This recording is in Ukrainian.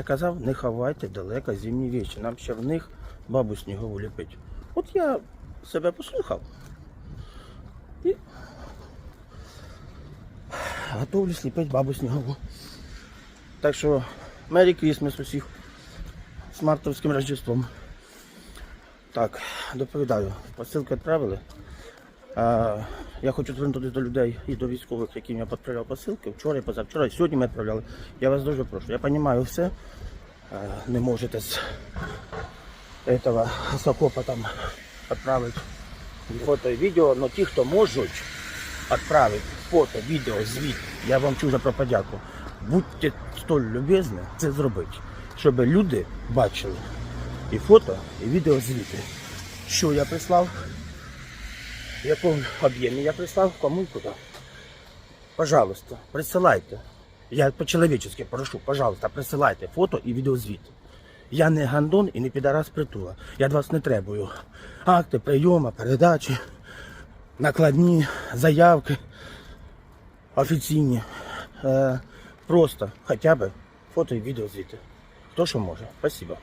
Я казав, не ховайте далеко зимні речі. Нам ще в них бабу снігову ліпить. От я себе послухав. І готовлю сліпити бабу снігову. Так що Мері Крісмес усіх з мартовським Рождеством. Так, доповідаю. Посилки відправили. Я хочу звернутися до людей і до військових, яким я відправляв посилки. Вчора і позавчора, і сьогодні ми відправляли. Я вас дуже прошу. Я розумію все. Не можете з этого з окопа там відправити фото і відео, але ті, хто можуть відправити фото, відео, звіт, я вам чужа про подяку. Будьте столь любезні це зробити, щоб люди бачили і фото, і відео звіти. Що я прислав, в якому об'ємі я прислав, кому і куди. Пожалуйста, присилайте. Я по-человечески прошу, пожалуйста, присилайте фото і відеозвіт. Я не гандон і не підарас притула. Я від вас не требую. Акти, прийома, передачі, накладні, заявки офіційні. Е, просто хоча б фото і відеозвіти. Хто що може. Спасибо.